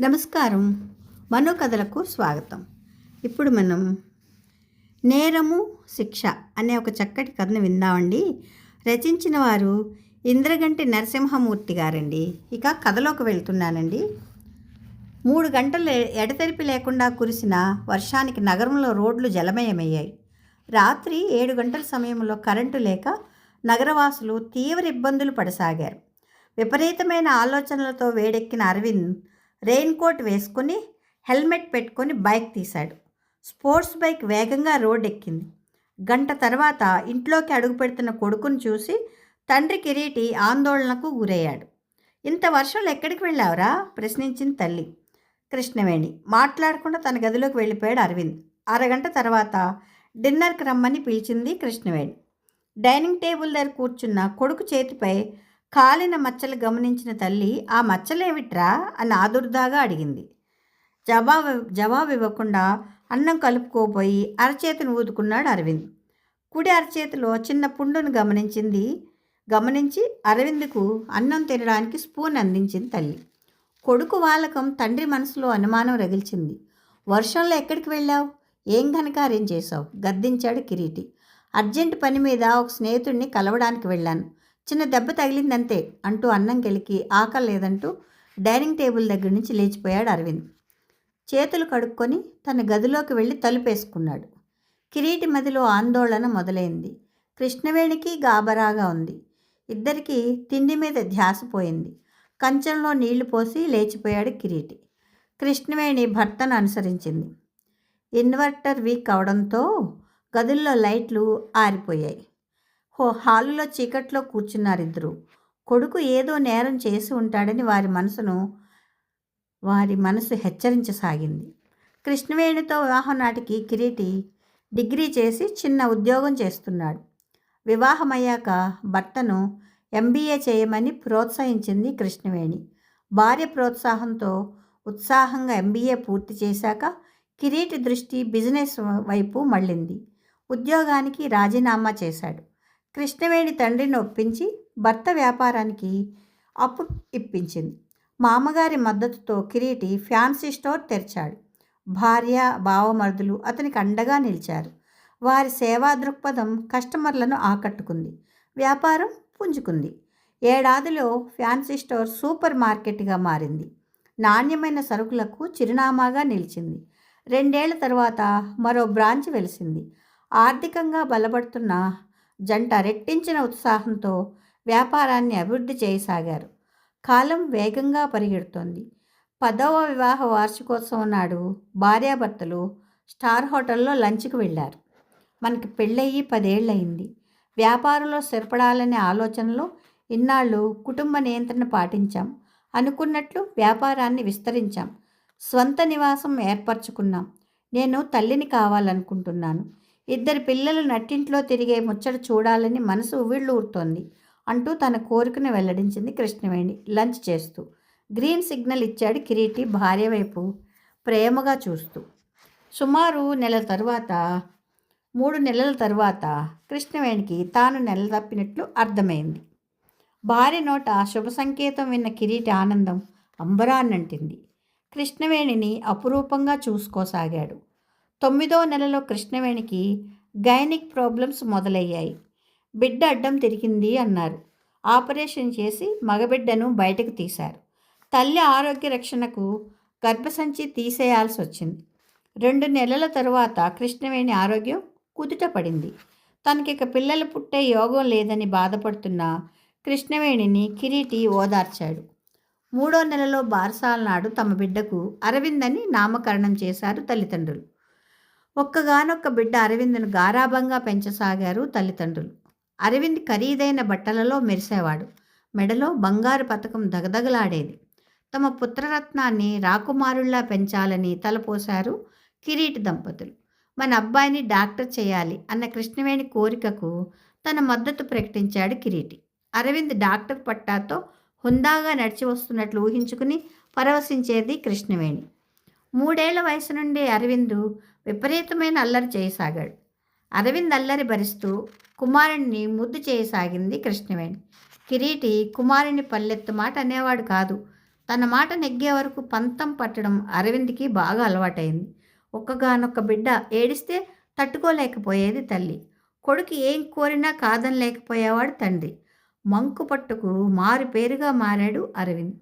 నమస్కారం. మనోకథలకు స్వాగతం. ఇప్పుడు మనం నేరము శిక్ష అనే ఒక చక్కటి కథను విందామండి. రచించిన వారు ఇంద్రగంటి నరసింహమూర్తి గారండి. ఇక కథలోకి వెళ్తున్నానండి. మూడు గంటలు ఎడతెరిపి లేకుండా కురిసిన వర్షానికి నగరంలో రోడ్లు జలమయమయ్యాయి. రాత్రి ఏడు గంటల సమయంలో కరెంటు లేక నగరవాసులు తీవ్ర ఇబ్బందులు పడసాగారు. విపరీతమైన ఆలోచనలతో వేడెక్కిన అరవింద్ రెయిన్ కోట్ వేసుకుని హెల్మెట్ పెట్టుకొని బైక్ తీశాడు. స్పోర్ట్స్ బైక్ వేగంగా రోడ్ ఎక్కింది గంట తర్వాత ఇంట్లోకి అడుగు పెడుతున్న కొడుకును చూసి తండ్రి కిరీటి ఆందోళనకు గురయ్యాడు. ఇంత వర్షంలో ఎక్కడికి వెళ్ళావురా? ప్రశ్నించింది తల్లి. కృష్ణవేణి మాట్లాడకుండా తన గదిలోకి వెళ్ళిపోయాడు అరవింద్. అరగంట తర్వాత డిన్నర్కి రమ్మని పిలిచింది కృష్ణవేణి. డైనింగ్ టేబుల్ దగ్గర కూర్చున్న కొడుకు చేతిపై కాలిన మచ్చలు గమనించిన తల్లి ఆ మచ్చలేమిట్రా? అని ఆదుర్దాగా అడిగింది. జవాబు జవాబు ఇవ్వకుండా అన్నం కలుపుకోపోయి అరచేతిని ఊదుకున్నాడు అరవింద్. కుడి అరచేతిలో చిన్న పుండును గమనించింది గమనించి అరవింద్కు అన్నం తినడానికి స్పూన్ అందించింది తల్లి. కొడుకు వాలకం తండ్రి మనసులో అనుమానం రగిల్చింది. వర్షంలో ఎక్కడికి వెళ్ళావు? ఏం ఘనకార్యం చేశావు? గద్దించాడు కిరీటి. అర్జెంట్ పని మీద ఒక స్నేహితుడిని కలవడానికి వెళ్ళాను. చిన్న దెబ్బ తగిలిందంతే అంటూ అన్నం గెలికి ఆకలి లేదంటూ డైనింగ్ టేబుల్ దగ్గర నుంచి లేచిపోయాడు అరవింద్. చేతులు కడుక్కొని తన గదిలోకి వెళ్ళి తలుపేసుకున్నాడు. కిరీటి మదిలో ఆందోళన మొదలైంది. కృష్ణవేణికి గాబరాగా ఉంది. ఇద్దరికీ తిండి మీద ధ్యాస పోయింది. కంచంలో నీళ్ళు పోసి లేచిపోయాడు కిరీటి. కృష్ణవేణి భర్తను అనుసరించింది. ఇన్వర్టర్ వీక్ అవడంతో గదుల్లో లైట్లు ఆరిపోయాయి. హో హాలులో చీకట్లో కూర్చున్నారిద్దరు. కొడుకు ఏదో నేరం చేసి ఉంటాడని వారి మనసును వారి మనసు హెచ్చరించసాగింది. కృష్ణవేణితో వివాహం నాటికి కిరీటి డిగ్రీ చేసి చిన్న ఉద్యోగం చేస్తున్నాడు. వివాహమయ్యాక భర్తను ఎంబీఏ చేయమని ప్రోత్సహించింది కృష్ణవేణి. భార్య ప్రోత్సాహంతో ఉత్సాహంగా ఎంబీఏ పూర్తి చేశాక కిరీటి దృష్టి బిజినెస్ వైపు మళ్ళింది. ఉద్యోగానికి రాజీనామా చేశాడు. కృష్ణవేణి తండ్రిని ఒప్పించి భర్త వ్యాపారానికి అప్పు ఇప్పించింది. మామగారి మద్దతుతో కిరీటి ఫ్యాన్సీ స్టోర్ తెరిచాడు. భార్య బావమరుదులు అతనికి అండగా నిలిచారు. వారి సేవా దృక్పథం కస్టమర్లను ఆకట్టుకుంది. వ్యాపారం పుంజుకుంది. ఏడాదిలో ఫ్యాన్సీ స్టోర్ సూపర్ మార్కెట్గా మారింది. నాణ్యమైన సరుకులకు చిరునామాగా నిలిచింది. రెండేళ్ళ తర్వాత మరో బ్రాంచ్ వెలిసింది. ఆర్థికంగా బలపడుతున్న జంట రెట్టించిన ఉత్సాహంతో వ్యాపారాన్ని అభివృద్ధి చేయసాగారు. కాలం వేగంగా పరిగెడుతోంది. పదవ వివాహ వార్షికోత్సవం నాడు భార్యాభర్తలు స్టార్ హోటల్లో లంచ్కి వెళ్ళారు. మనకి పెళ్ళయ్యి పదేళ్ళయింది. వ్యాపారంలో స్థిరపడాలనే ఆలోచనలో ఇన్నాళ్ళు కుటుంబ నియంత్రణ పాటించాం. అనుకున్నట్లు వ్యాపారాన్ని విస్తరించాం. స్వంత నివాసం ఏర్పరచుకున్నాం. నేను తల్లిని కావాలనుకుంటున్నాను. ఇద్దరు పిల్లలు నట్టింట్లో తిరిగే ముచ్చట చూడాలని మనసు ఉవిళ్ళు ఊరుతోంది అంటూ తన కోరికను వెల్లడించింది కృష్ణవేణి లంచ్ చేస్తూ. గ్రీన్ సిగ్నల్ ఇచ్చాడు కిరీటి భార్య వైపు ప్రేమగా చూస్తూ. సుమారు నెలల తరువాత మూడు నెలల తర్వాత కృష్ణవేణికి తాను నెల తప్పినట్లు అర్థమైంది. భార్య నోట శుభ సంకేతం విన్న కిరీటి ఆనందం అంబరాన్నంటింది. కృష్ణవేణిని అపురూపంగా చూసుకోసాగాడు. తొమ్మిదో నెలలో కృష్ణవేణికి గైనిక్ ప్రాబ్లమ్స్ మొదలయ్యాయి. బిడ్డ అడ్డం తిరిగింది అన్నారు. ఆపరేషన్ చేసి మగబిడ్డను బయటకు తీశారు. తల్లి ఆరోగ్య రక్షణకు గర్భసంచి తీసేయాల్సి వచ్చింది. రెండు నెలల తరువాత కృష్ణవేణి ఆరోగ్యం కుదుట పడింది తనకిక పిల్లలు పుట్టే యోగం లేదని బాధపడుతున్న కృష్ణవేణిని కిరీటి ఓదార్చాడు. మూడో నెలలో బారసాల నాడు తమ బిడ్డకు అరవింద్ అని నామకరణం చేశారు తల్లిదండ్రులు. ఒక్కగానొక్క బిడ్డ అరవింద్ను గారాభంగా పెంచసాగారు తల్లిదండ్రులు. అరవింద్ ఖరీదైన బట్టలలో మెరిసేవాడు. మెడలో బంగారు పథకం దగదగలాడేది. తమ పుత్రరత్నాన్ని రాకుమారుల్లా పెంచాలని తలపోశారు కిరీటి దంపతులు. మన అబ్బాయిని డాక్టర్ చేయాలి అన్న కృష్ణవేణి కోరికకు తన మద్దతు ప్రకటించాడు కిరీటి. అరవింద్ డాక్టర్ పట్టాతో హుందాగా నడిచి వస్తున్నట్లు ఊహించుకుని పరవశించేది కృష్ణవేణి. మూడేళ్ళ వయసు నుండి అరవిందు విపరీతమైన అల్లరి చేయసాగాడు. అరవింద్ అల్లరి భరిస్తూ కుమారుణ్ణి ముద్దు చేయసాగింది కృష్ణవేణి. కిరీటి కుమారుని పల్లెత్తు మాట అనేవాడు కాదు. తన మాట నెగ్గే వరకు పంతం పట్టడం అరవింద్కి బాగా అలవాటైంది. ఒక్కగానొక్క బిడ్డ ఏడిస్తే తట్టుకోలేకపోయేది తల్లి. కొడుకు ఏం కోరినా కాదనలేకపోయేవాడు తండ్రి. మంకు పట్టుకు మారు పేరుగా మారాడు అరవింద్.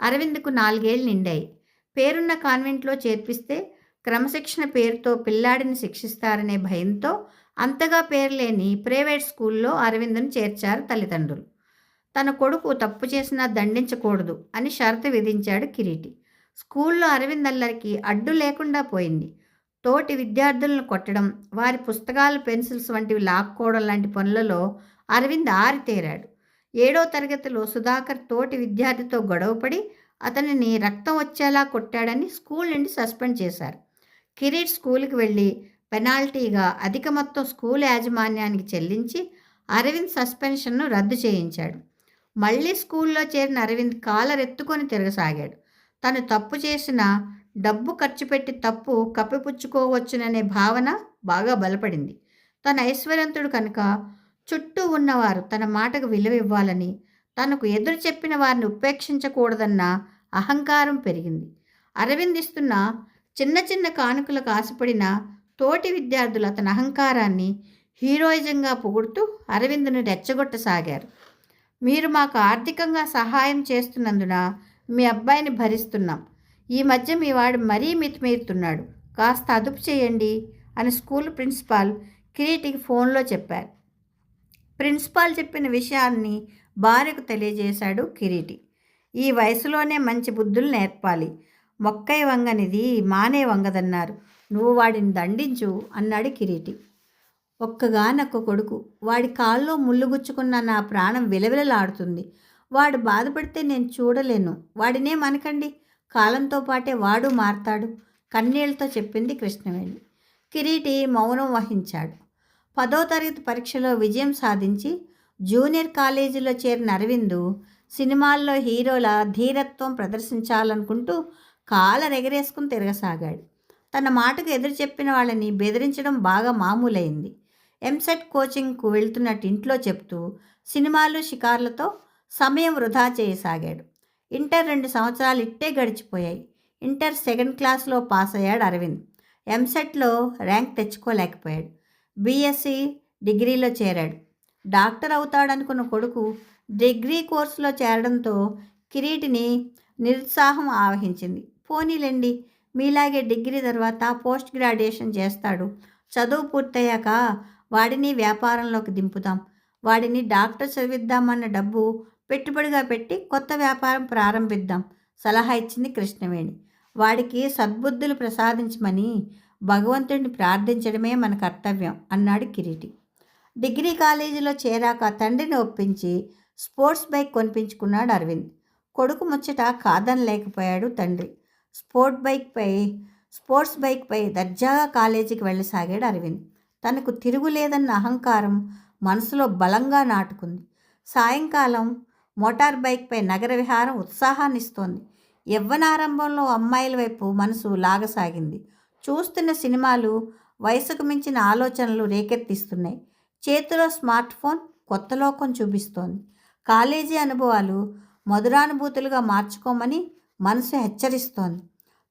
అరవింద్కు నాలుగేళ్ళు నిండాయి. పేరున్న కాన్వెంట్లో చేర్పిస్తే క్రమశిక్షణ పేరుతో పిల్లాడిని శిక్షిస్తారనే భయంతో అంతగా పేరు లేని ప్రైవేట్ స్కూల్లో అరవింద్ను చేర్చారు తల్లిదండ్రులు. తన కొడుకు తప్పు చేసినా దండించకూడదు అని షరతు విధించాడు కిరీటి. స్కూల్లో అరవింద్ అల్లరికి అడ్డు లేకుండా పోయింది. తోటి విద్యార్థులను కొట్టడం వారి పుస్తకాలు పెన్సిల్స్ వంటివి లాక్కోవడం లాంటి పనులలో అరవింద్ ఆరితేరాడు. ఏడో తరగతిలో సుధాకర్ తోటి విద్యార్థితో గొడవపడి అతనిని రక్తం వచ్చేలా కొట్టాడని స్కూల్ నుండి సస్పెండ్ చేశారు. కిరీట్ స్కూల్కి వెళ్ళి పెనాల్టీగా అధిక మొత్తం స్కూల్ యాజమాన్యానికి చెల్లించి అరవింద్ సస్పెన్షన్ను రద్దు చేయించాడు. మళ్ళీ స్కూల్లో చేరిన అరవింద్ కాలర్ ఎత్తుకొని తిరగసాగాడు. తను తప్పు చేసిన డబ్బు ఖర్చు పెట్టి తప్పు కప్పిపుచ్చుకోవచ్చుననే భావన బాగా బలపడింది. తన ఐశ్వర్యంతుడు కనుక చుట్టూ ఉన్నవారు తన మాటకు విలువ ఇవ్వాలని తనకు ఎదురు చెప్పిన వారిని ఉపేక్షించకూడదన్న అహంకారం పెరిగింది. అరవింద్ ఇస్తున్న చిన్న చిన్న కానుకలకు ఆశపడిన తోటి విద్యార్థులు అతని అహంకారాన్ని హీరోయిజంగా పొగుడుతూ అరవింద్ను రెచ్చగొట్టసాగారు. మీరు మాకు ఆర్థికంగా సహాయం చేస్తున్నందున మీ అబ్బాయిని భరిస్తున్నాం. ఈ మధ్య మీ వాడు మరీ మితిమీరుతున్నాడు. కాస్త అదుపు చేయండి అని స్కూల్ ప్రిన్సిపాల్ కిరీటికి ఫోన్లో చెప్పారు. ప్రిన్సిపాల్ చెప్పిన విషయాన్ని భార్యకు తెలియజేశాడు కిరీటి. ఈ వయసులోనే మంచి బుద్ధులు నేర్పాలి. మొక్కై వంగనిది మానే వంగదన్నారు. నువ్వు వాడిని దండించు అన్నాడు కిరీటి. ఒక్కగానొక్క కొడుకు వాడి కాల్లో ముళ్ళుగుచ్చుకున్న నా ప్రాణం విలవిలలాడుతుంది. వాడు బాధపడితే నేను చూడలేను. వాడినే మనకండి. కాలంతో పాటే వాడు మారతాడు. కన్నీళ్ళతో చెప్పింది కృష్ణవేణి. కిరీటి మౌనం వహించాడు. పదో తరగతి పరీక్షలో విజయం సాధించి జూనియర్ కాలేజీలో చేరిన అరవిందు సినిమాల్లో హీరోల ధీరత్వం ప్రదర్శించాలనుకుంటూ కాలరెగరేసుకుని తిరగసాగాడు. తన మాటకు ఎదురు చెప్పిన వాళ్ళని బెదిరించడం బాగా మామూలైంది. ఎంసెట్ కోచింగ్కు వెళ్తున్నట్టు ఇంట్లో చెప్తూ సినిమాలు షికార్లతో సమయం వృధా చేయసాగాడు. ఇంటర్ రెండు సంవత్సరాలు ఇట్టే గడిచిపోయాయి. ఇంటర్ సెకండ్ క్లాస్లో పాస్ అయ్యాడు అరవింద్. ఎంసెట్లో ర్యాంక్ తెచ్చుకోలేకపోయాడు. బీఎస్సీ డిగ్రీలో చేరాడు. డాక్టర్ అవుతాడనుకున్న కొడుకు డిగ్రీ కోర్సులో చేరడంతో కిరీటిని నిరుత్సాహం ఆవహించింది. పోనీలేండి. మీలాగే డిగ్రీ తర్వాత పోస్ట్ గ్రాడ్యుయేషన్ చేస్తాడు. చదువు పూర్తయ్యాక వాడిని వ్యాపారంలోకి దింపుదాం. వాడిని డాక్టర్ చదివిద్దామన్న డబ్బు పెట్టుబడిగా పెట్టి కొత్త వ్యాపారం ప్రారంభిద్దాం. సలహా ఇచ్చింది కృష్ణవేణి. వాడికి సద్బుద్ధులు ప్రసాదించమని భగవంతుడిని ప్రార్థించడమే మన కర్తవ్యం అన్నాడు కిరీటి. డిగ్రీ కాలేజీలో చేరాక తండ్రిని ఒప్పించి స్పోర్ట్స్ బైక్ కొనిపించుకున్నాడు అరవింద్. కొడుకు ముచ్చట కాదనలేకపోయాడు తండ్రి. స్పోర్ట్ బైక్పై స్పోర్ట్స్ బైక్పై దర్జాగా కాలేజీకి వెళ్ళసాగాడు అరవింద్. తనకు తిరుగులేదన్న అహంకారం మనసులో బలంగా నాటుకుంది. సాయంకాలం మోటార్ బైక్పై నగర విహారం ఉత్సాహాన్నిస్తోంది. యవ్వనారంభంలో అమ్మాయిల వైపు మనసు లాగసాగింది. చూస్తున్న సినిమాలు వయసుకు మించిన ఆలోచనలు రేకెత్తిస్తున్నాయి. చేతిలో స్మార్ట్ ఫోన్ కొత్త లోకం చూపిస్తోంది. కాలేజీ అనుభవాలు మధురానుభూతులుగా మార్చుకోమని మనసు హెచ్చరిస్తోంది.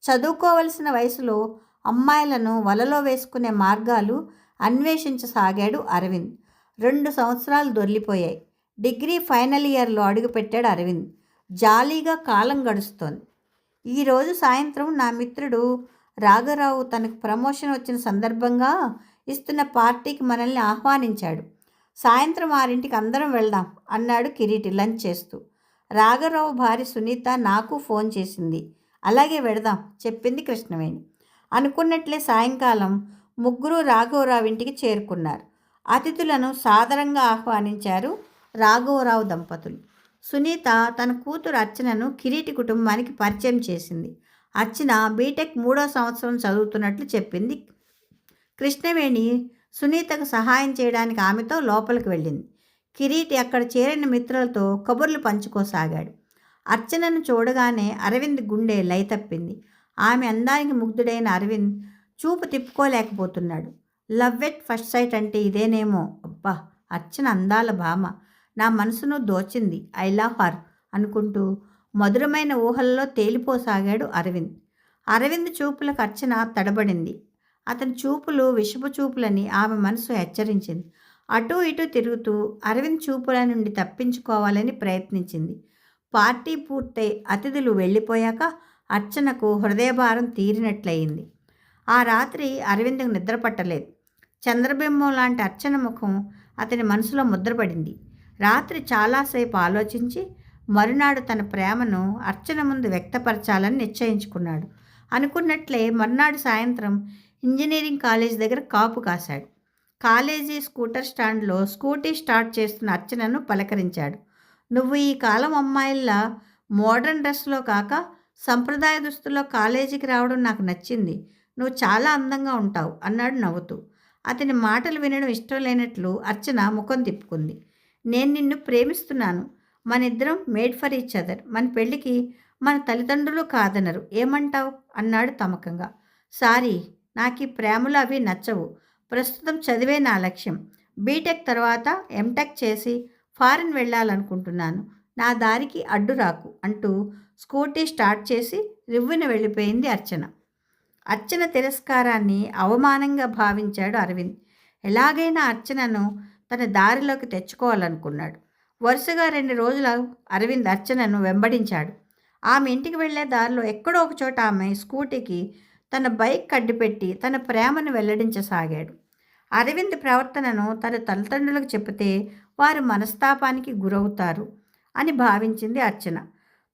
చదువుకోవలసిన వయసులో అమ్మాయిలను వలలో వేసుకునే మార్గాలు అన్వేషించసాగాడు అరవింద్. రెండు సంవత్సరాలు దొర్లిపోయాయి డిగ్రీ ఫైనల్ ఇయర్లో అడుగుపెట్టాడు అరవింద్. జాలీగా కాలం గడుస్తోంది. ఈరోజు సాయంత్రం నా మిత్రుడు రాఘరావు తనకు ప్రమోషన్ వచ్చిన సందర్భంగా ఇస్తున్న పార్టీకి మనల్ని ఆహ్వానించాడు. సాయంత్రం ఆరింటికి అందరం వెళ్దాం అన్నాడు కిరీటి లంచ్ చేస్తూ. రాఘరావు భార్య సునీత నాకు ఫోన్ చేసింది. అలాగే వెడదాం చెప్పింది కృష్ణవేణి. అనుకున్నట్లే సాయంకాలం ముగ్గురు రాఘవరావు ఇంటికి చేరుకున్నారు. అతిథులను సాదరంగా ఆహ్వానించారు రాఘవరావు దంపతులు. సునీత తన కూతురు అర్చనను కిరీటి కుటుంబానికి పరిచయం చేసింది. అర్చన బీటెక్ మూడో సంవత్సరం చదువుతున్నట్లు చెప్పింది కృష్ణవేణి. సునీతకు సహాయం చేయడానికి ఆమెతో లోపలికి వెళ్ళింది. కిరీటి అక్కడ చేరిన మిత్రులతో కబుర్లు పంచుకోసాగాడు. అర్చనను చూడగానే అరవింద్ గుండె లైతప్పింది ఆమె అందానికి ముగ్ధుడైన అరవింద్ చూపు తిప్పుకోలేకపోతున్నాడు. లవ్ ఎట్ ఫస్ట్ సైట్ అంటే ఇదేనేమో? అబ్బా అర్చన అందాల భామ. నా మనసును దోచింది. ఐ లవ్ హర్ అనుకుంటూ మధురమైన ఊహల్లో తేలిపోసాగాడు అరవింద్. అరవింద్ చూపులకు అర్చన తడబడింది. అతని చూపులు విషపు చూపులని ఆమె మనసు హెచ్చరించింది. అటూ ఇటూ తిరుగుతూ అరవింద్ చూపుల నుండి తప్పించుకోవాలని ప్రయత్నించింది. పార్టీ పూర్తయి అతిథులు వెళ్ళిపోయాక అర్చనకు హృదయభారం తీరినట్లయింది. ఆ రాత్రి అరవింద్కు నిద్ర పట్టలేదు. చంద్రబింబం లాంటి అర్చన ముఖం అతని మనసులో ముద్రపడింది. రాత్రి చాలాసేపు ఆలోచించి మరునాడు తన ప్రేమను అర్చన ముందు వ్యక్తపరచాలని నిశ్చయించుకున్నాడు. అనుకున్నట్లే మర్నాడు సాయంత్రం ఇంజనీరింగ్ కాలేజ్ దగ్గర కాపు కాశాడు. కాలేజీ స్కూటర్ స్టాండ్లో స్కూటీ స్టార్ట్ చేస్తున్న అర్చనను పలకరించాడు. నువ్వు ఈ కాలం అమ్మాయిల్లా మోడర్న్ డ్రెస్లో కాక సంప్రదాయ దుస్తుల్లో కాలేజీకి రావడం నాకు నచ్చింది. నువ్వు చాలా అందంగా ఉంటావు అన్నాడు నవ్వుతూ. అతని మాటలు వినడం ఇష్టం లేనట్లు అర్చన ముఖం తిప్పుకుంది. నేను నిన్ను ప్రేమిస్తున్నాను. మన ఇద్దరం మేడ్ ఫర్ ఈచ్ అదర్. మన పెళ్ళికి మన తల్లిదండ్రులు కాదనరు. ఏమంటావు? అన్నాడు తమకంగా. సారీ నాకు ఈ ప్రేమలు అవి నచ్చవు. ప్రస్తుతం చదివే నా లక్ష్యం. బీటెక్ తర్వాత ఎంటెక్ చేసి ఫారిన్ వెళ్ళాలనుకుంటున్నాను. నా దారికి అడ్డు రాకు అంటూ స్కూటీ స్టార్ట్ చేసి రివ్వున వెళ్ళిపోయింది అర్చన. అర్చన తిరస్కారాన్ని అవమానంగా భావించాడు అరవింద్. ఎలాగైనా అర్చనను తన దారిలోకి తెచ్చుకోవాలనుకున్నాడు. వరుసగా రెండు రోజులు అరవింద్ అర్చనను వెంబడించాడు. ఆమె ఇంటికి వెళ్ళే దారిలో ఎక్కడో ఒక చోట ఆమె స్కూటీకి తన బైక్ కడ్డిపెట్టి తన ప్రేమను వెల్లడించసాగాడు. అరవింద్ ప్రవర్తనను తన తల్లిదండ్రులకు చెబితే వారు మనస్తాపానికి గురవుతారు అని భావించింది అర్చన.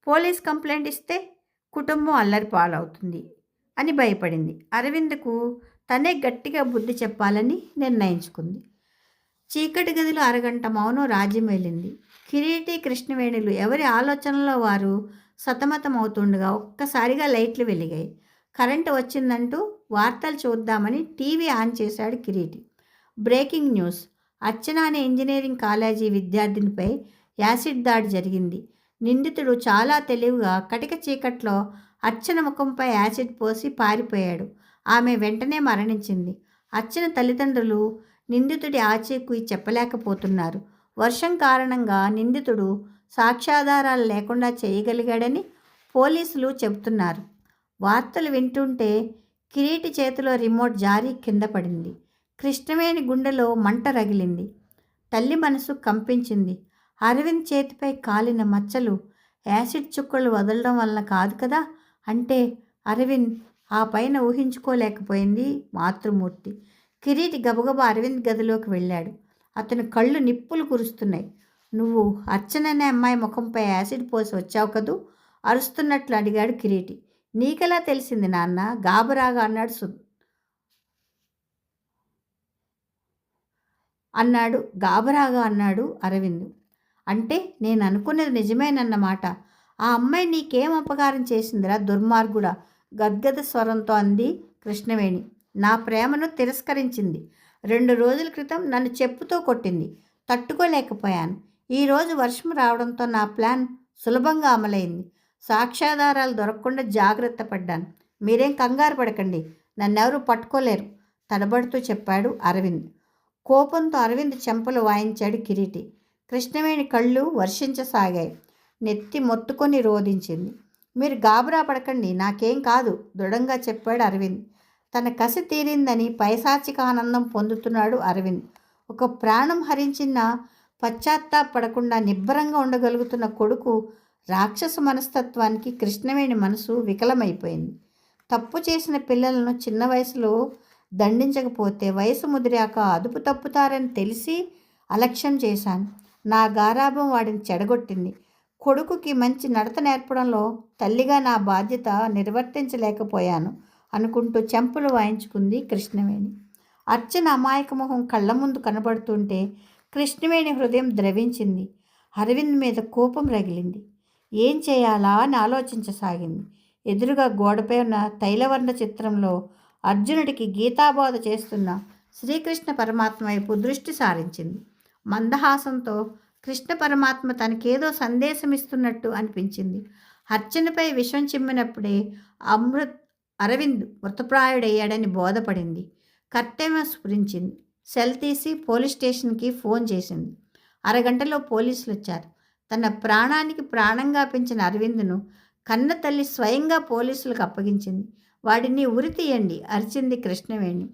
పోలీస్ కంప్లైంట్ ఇస్తే కుటుంబం అల్లరి పాలవుతుంది అని భయపడింది. అరవింద్కు తనే గట్టిగా బుద్ధి చెప్పాలని నిర్ణయించుకుంది. చీకటి గదిలో అరగంట మౌనం రాజ్యం వెళ్ళింది. కిరీటి కృష్ణవేణులు ఎవరి ఆలోచనలో వారు సతమతమవుతుండగా ఒక్కసారిగా లైట్లు వెలిగాయి. కరెంటు వచ్చిందంటూ వార్తలు చూద్దామని టీవీ ఆన్ చేశాడు కిరీటి. Breaking news. అర్చన అనే ఇంజనీరింగ్ కాలేజీ విద్యార్థినిపై యాసిడ్ దాడి జరిగింది. నిందితుడు చాలా తెలివిగా కటిక చీకట్లో అర్చన ముఖంపై యాసిడ్ పోసి పారిపోయాడు. ఆమె వెంటనే మరణించింది. అర్చన తల్లిదండ్రులు నిందితుడి ఆచూకీ చెప్పలేకపోతున్నారు. వర్షం కారణంగా నిందితుడు సాక్ష్యాధారాలు లేకుండా చేయగలిగాడని పోలీసులు చెబుతున్నారు. వార్తలు వింటుంటే కిరీటి చేతిలో రిమోట్ జారీ కింద పడింది. కృష్ణవేణి గుండెలో మంట రగిలింది. తల్లి మనసు కంపించింది. అరవింద్ చేతిపై కాలిన మచ్చలు యాసిడ్ చుక్కలు వదలడం వలన కాదు కదా? అంటే అరవింద్ ఆ పైన ఊహించుకోలేకపోయింది మాతృమూర్తి. కిరీటి గబగబా అరవింద్ గదిలోకి వెళ్ళాడు. అతని కళ్ళు నిప్పులు కురుస్తున్నాయి. నువ్వు అర్చననే అమ్మాయి ముఖంపై యాసిడ్ పోసి వచ్చావు కదూ? అరుస్తున్నట్లు అడిగాడు కిరీటి. నీకెలా తెలిసింది నాన్న? గాబరాగా అన్నాడు అన్నాడు. గాబరాగా అన్నాడు అరవింద్. అంటే నేను అనుకున్నది నిజమేనన్నమాట ఆ అమ్మాయి నీకేం అపకారం చేసిందిరా దుర్మార్గుడా? గద్గద స్వరంతో అంది కృష్ణవేణి. నా ప్రేమను తిరస్కరించింది. రెండు రోజుల క్రితం నన్ను చెప్పుతో కొట్టింది. తట్టుకోలేకపోయాను. ఈరోజు వర్షం రావడంతో నా ప్లాన్ సులభంగా అమలైంది. సాక్ష్యాధారాలు దొరకకుండా జాగ్రత్త పడ్డాను. మీరేం కంగారు పడకండి. నన్నెవరూ పట్టుకోలేరు. తడబడుతూ చెప్పాడు అరవింద్. కోపంతో అరవింద్ చెంపలు వాయించాడు కిరీటి. కృష్ణవేణి కళ్ళు వర్షించసాగాయి. నెత్తి మొత్తుకొని రోధించింది. మీరు గాబరా పడకండి నాకేం కాదు దృఢంగా చెప్పాడు అరవింద్. తన కసి తీరిందని పైశాచిక ఆనందం పొందుతున్నాడు అరవింద్. ఒక ప్రాణం హరించిన పశ్చాత్తాపడకుండా నిబ్బరంగా ఉండగలుగుతున్న కొడుకు రాక్షస మనస్తత్వానికి కృష్ణవేణి మనసు వికలమైపోయింది. తప్పు చేసిన పిల్లలను చిన్న వయసులో దండించకపోతే వయసు ముదిరాక అదుపు తప్పుతారని తెలిసి అలక్ష్యం చేశాను. నా గారాభం వాడిని చెడగొట్టింది. కొడుకుకి మంచి నడత నేర్పడంలో తల్లిగా నా బాధ్యత నిర్వర్తించలేకపోయాను అనుకుంటూ చెంపలు వాయించుకుంది కృష్ణవేణి. అర్చన అమాయక మొహం కళ్ళ ముందు కనబడుతుంటే కృష్ణవేణి హృదయం ద్రవించింది. అరవింద్ మీద కోపం రగిలింది. ఏం చేయాలా అని ఆలోచించసాగింది. ఎదురుగా గోడపై ఉన్న తైలవర్ణ చిత్రంలో అర్జునుడికి గీతాబోధ చేస్తున్న శ్రీకృష్ణ పరమాత్మ వైపు దృష్టి సారించింది. మందహాసంతో కృష్ణ పరమాత్మ తనకేదో సందేశం ఇస్తున్నట్టు అనిపించింది. అర్చనపై విషం చిమ్మినప్పుడే అమృత్ అరవింద్ మృతప్రాయుడయ్యాడని బోధపడింది. కర్తవ్యం స్ఫురించింది. సెల్ తీసి పోలీస్ స్టేషన్కి ఫోన్ చేసింది. అరగంటలో పోలీసులు వచ్చారు తన ప్రాణానికి ప్రాణంగా పెంచిన అరవింద్ను కన్న తల్లి స్వయంగా పోలీసులకు అప్పగించింది. వాడిని ఉరి తీయండి అరిచింది కృష్ణవేణి.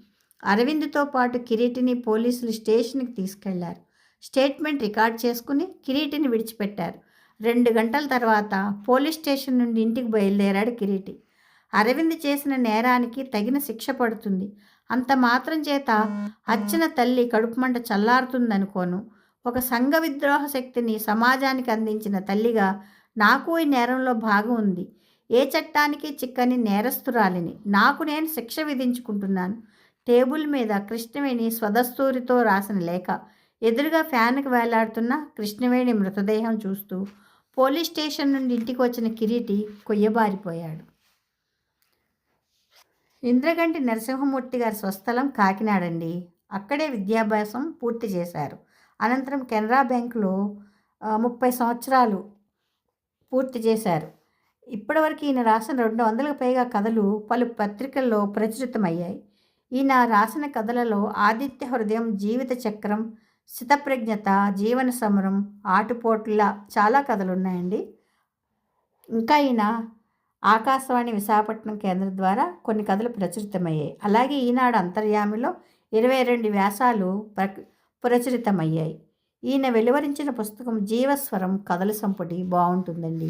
అరవింద్తో పాటు కిరీటిని పోలీసులు స్టేషన్కి తీసుకెళ్ళారు. స్టేట్మెంట్ రికార్డ్ చేసుకుని కిరీటిని విడిచిపెట్టారు. రెండు గంటల తర్వాత పోలీస్ స్టేషన్ నుండి ఇంటికి బయలుదేరాడు కిరీటి. అరవింద్ చేసిన నేరానికి తగిన శిక్ష పడుతుంది. అంత మాత్రం చేత అచ్చిన తల్లి కడుపుమంట చల్లారుతుందనుకోను. ఒక సంఘ విద్రోహ శక్తిని సమాజానికి అందించిన తల్లిగా నాకు ఈ నేరంలో భాగం ఉంది. ఏ చట్టానికి చిక్కని నేరస్తురాలిని? నాకు నేను శిక్ష విధించుకుంటున్నాను. టేబుల్ మీద కృష్ణవేణి స్వదస్తూరితో రాసిన లేఖ. ఎదురుగా ఫ్యాన్కి వేలాడుతున్న కృష్ణవేణి మృతదేహం చూస్తూ పోలీస్ స్టేషన్ నుండి ఇంటికి వచ్చిన కిరీటి కొయ్యబారిపోయాడు. ఇంద్రగంటి నరసింహమూర్తి గారి స్వస్థలం కాకినాడండి. అక్కడే విద్యాభ్యాసం పూర్తి చేశారు. అనంతరం కెనరా బ్యాంకులో ముప్పై సంవత్సరాలు పూర్తి చేశారు. ఇప్పటివరకు ఈయన రాసిన రెండు వందలకు పైగా కథలు పలు పత్రికల్లో ప్రచురితమయ్యాయి. ఈయన రాసిన కథలలో ఆదిత్య హృదయం జీవిత చక్రం స్థితప్రజ్ఞత జీవన సమరం ఆటుపోట్ల చాలా కథలు ఉన్నాయండి ఇంకా ఈయన ఆకాశవాణి విశాఖపట్నం కేంద్రం ద్వారా కొన్ని కథలు ప్రచురితమయ్యాయి. అలాగే ఈనాడు అంతర్యామిలో ఇరవై రెండు వ్యాసాలు ప్ర ప్రచురితమయ్యాయి. ఈయన వెలువరించిన పుస్తకం జీవస్వరం కథల సంపుటి బాగుంటుందండి.